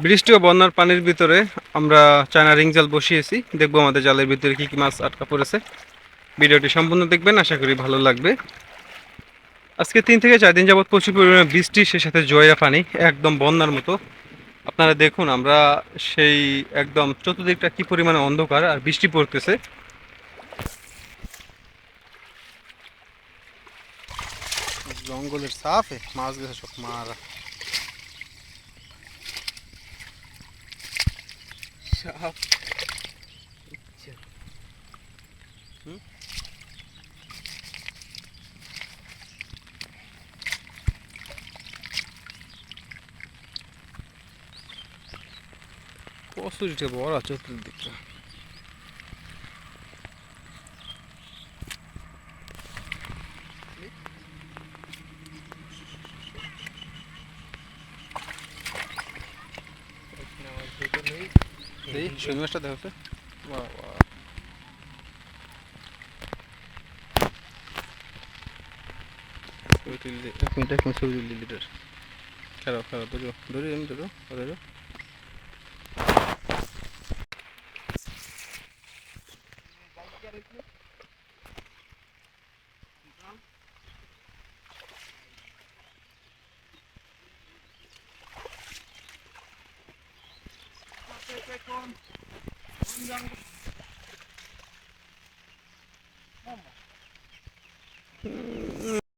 বৃষ্টি ও বন্যার পানির ভিতরে আমরা চায়না রিং জাল বসিয়েছি। দেখব আমাদের জালের ভিতরে কি কি মাছ আটকা পড়েছে। ভিডিওটি সম্পূর্ণ দেখবেন, আশা করি ভালো লাগবে। আজকে তিন থেকে চার দিন যাবত প্রচুর পরিমাণে বৃষ্টি, সে সাথে জয়া পানি, একদম বন্যার মতো। আপনারা দেখুন আমরা সেই একদম চতুর্দিকটা কি পরিমাণে অন্ধকার আর বৃষ্টি পড়তেছে। জঙ্গলের সাফে মাছ গেছে সব মারা। সাপ হুম? কসুরিটা বড় চতুর্দিকটা এই শিঙি মাছটা দেখো বাবা। ছবি তুলি এক মিনিট এক মিনিট ছবি তুলি লিটার খেলো খেলো ধরো ধরি আমি ধরো ধরো Thank you. tekon. Undang Mama Hmm.